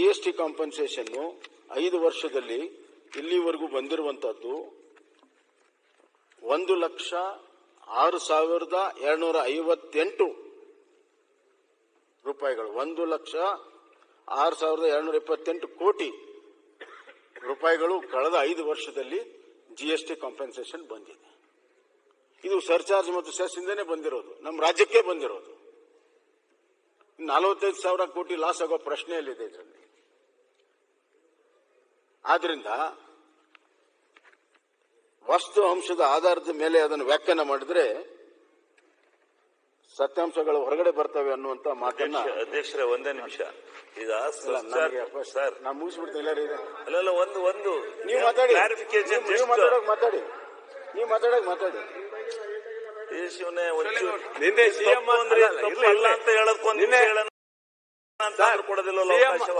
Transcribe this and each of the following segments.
G S T compensation ಐದು ವರ್ಷದಲ್ಲಿ ಇಲ್ಲಿವರೆಗೂ ಬಂದಿರುವಂತದ್ದು ಒಂದು ಲಕ್ಷ ಆರು ಸಾವಿರದ ಎರಡ್ನೂರ ಐವತ್ತೆಂಟು ರೂಪಾಯಿಗಳು. ಒಂದು ಲಕ್ಷ ಆರು ಸಾವಿರದ ಎರಡ್ನೂರ ಇಪ್ಪತ್ತೆಂಟು ಕೋಟಿ ರೂಪಾಯಿಗಳು ಕಳೆದ ಐದು ವರ್ಷದಲ್ಲಿ ಜಿ ಎಸ್ ಟಿ ಕಾಂಪೆನ್ಸೇಷನ್ ಬಂದಿದೆ. ಇದು ಸರ್ಚಾರ್ಜ್ ಮತ್ತು ಸೆಸ್ ಇಂದನೇ ಬಂದಿರೋದು. ನಮ್ಮ ರಾಜ್ಯಕ್ಕೆ ಬಂದಿರೋದು. ನಲವತ್ತೈದು ಸಾವಿರ ಕೋಟಿ ಲಾಸ್ ಆಗೋ ಪ್ರಶ್ನೆಯಲ್ಲಿದೆ ಇದರಲ್ಲಿ ಆದ್ರಿಂದ ವಸ್ತು ಅಂಶದ ಆಧಾರದ ಮೇಲೆ ಅದನ್ನು ವ್ಯಾಖ್ಯಾನ ಮಾಡಿದ್ರೆ ಸತ್ಯಾಂಶಗಳು ಹೊರಗಡೆ ಬರ್ತವೆ ಅನ್ನುವಂತ ಮಾತನ್ನ ಅಧ್ಯಕ್ಷರ ಒಂದೇ ನಿಮಿಷ. ಈಗ ಸರ್ ನಾ ಮುಗಿಸ್ಬಿಡ್ತೀನಿ ಅಲ್ಲಲ್ಲ ಒಂದು ಒಂದು ನೀವು ಮಾತಾಡಿ. ಕ್ಲಾರಿಫಿಕೇಶನ್ ನೀವು- ಮಾತಾಡೋಕೆ ಮಾತಾಡಿ. ನೀವು ಮಾತಾಡೋಕೆ ಮಾತಾಡಿ. ಒಂಚೂರು ನಿನ್ನೆ ಸಿಎಂ ಅಂದ್ರೆ ಇಲ್ಲ ಅಂತ ಹೇಳೋದಕ್ಕೊಂದು ನಿನ್ನೆ- ಹೇಳೋಣ ಕೊಡೋದಿಲ್ಲ?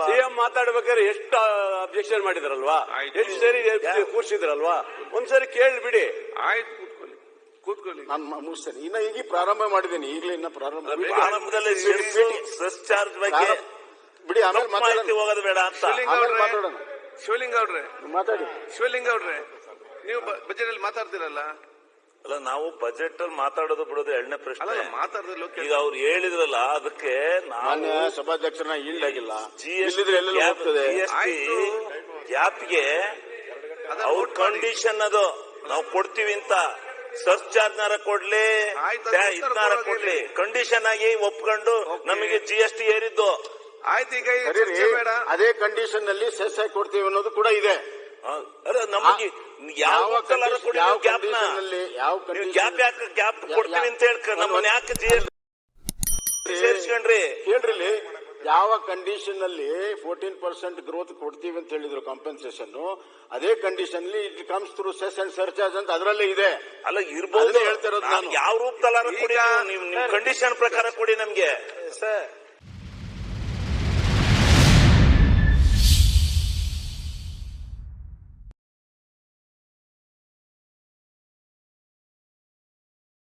ಸಿಎಂ ಮಾತಾಡ್ಬೇಕಾದ್ರೆ ಎಷ್ಟು ಅಬ್ಜೆಕ್ಷನ್ ಮಾಡಿದ್ರಲ್ವಾ? ಎಷ್ಟು ಸರಿ ಕೂರ್ಸಿದ್ರಲ್ವಾ? ಒಂದ್ಸರಿ ಕೇಳಿ ಬಿಡಿ. ಆಯ್ತು ಕೂತ್ಕೊಳ್ಳಿ. ಕೂತ್ಕೊಳ್ಳಿ. ನಾನು ಮುಗಿಸ್ತೇನೆ. ಇನ್ನ ಈಗ ಪ್ರಾರಂಭ ಮಾಡಿದ್ದೀನಿ. ಈಗಲೇ ಇನ್ನ ಪ್ರಾರಂಭ ಆರಂಭದಲ್ಲಿ ಪ್ರಾರಂಭದಲ್ಲಿ. ಸೆಸ್ ಚಾರ್ಜ್ ಬಗ್ಗೆ ಬಿಡಿ ಆಮೇಲೆ ಮಾಹಿತಿ ಹೋಗೋದು ಬೇಡ ಅಂತ. ಶಿವಲಿಂಗ ಅವ್ರೆ. ಮಾತಾಡಿ. ಶಿವಲಿಂಗ ಅವ್ರೆ. ನೀವು ಬಜೆಟ್ ಅಲ್ಲಿ ಮಾತಾಡ್ತಿರಲ್ಲ? ಅಲ್ಲ ನಾವು ಬಜೆಟ್ ಅಲ್ಲಿ ಮಾತಾಡೋದು ಬಿಡೋದು ಎರಡನೇ ಪ್ರಶ್ನೆ. ಅಲ್ಲ ಮಾತಾಡ್ತಿಲ್ಲ ಈಗ ಅವ್ರು ಹೇಳಿದ್ರಲ್ಲ ಅದಕ್ಕೆ ನಾನು ಸಭಾಧ್ಯಕ್ಷರನ್ನ ಇಲ್ಲಾಗಿಲ್ಲ. ಆಗಿಲ್ಲ ಜಿ ಎಸ್ ಆಯ್ತು. ಗ್ಯಾಪ್ಗೆ ಅವ್ರ ಕಂಡೀಷನ್ ಅದು. ನಾವು ಕೊಡ್ತೀವಿ ಅಂತ. ಸರ್ಚ್ ಚಾರ್ಜ್ ನಾರ ಕೊಡ್ಲಿ ಇದನ್ನಾರ ಕೊಡ್ಲಿ. ಕಂಡೀಷನ್ ಆಗಿ ಒಪ್ಕೊಂಡು ನಮಗೆ ಜಿ ಎಸ್ ಟಿ ಏರಿದ್ದು. ಆಯ್ತು ಈಗ ಅದೇ ಕಂಡೀಷನ್ನಲ್ಲಿ ಸೆಸ್ ಆಗಿ ಕೊಡ್ತೀವಿ ಅನ್ನೋದು ಕೂಡ ಇದೆ. ನಮಗೆ ಯಾವ ಒಕ್ಕಲಾರ ಕೊಡಿ ಯಾವ ಗ್ಯಾಪ್ ಯಾಕೆ ಗ್ಯಾಪ್ ಕೊಡ್ತೀನಿ ಅಂತ ಹೇಳ್ಕ ನಮ್ಮನ್ನ ಯಾಕೆ ಸೇರಿಸ್ಕೊಂಡ್ರಿ. ಹೇಳ್ರಿ ಯಾವ ಕಂಡೀಷನ್ನಲ್ಲಿ ಫೋರ್ಟೀನ್ ಪರ್ಸೆಂಟ್ ಗ್ರೋತ್ ಕೊಡ್ತೀವಿ ಅಂತ ಹೇಳಿದ್ರು ಕಾಂಪನ್ಸೇಷನ್ ಅದೇ condition it comes through cess and surcharge ಅಂತ ಅದರಲ್ಲೇ ಇದೆ. ಅಲ್ಲ ಇರ್ಬೋದು. ಹೇಳ್ತಿರೋದು ನಾನು. ಯಾವ ರೂಪದಲ್ಲಿ ನೀವು- ಕಂಡೀಷನ್ ಪ್ರಕಾರ ಕೊಡಿ ನಮ್ಗೆ. ಸರ್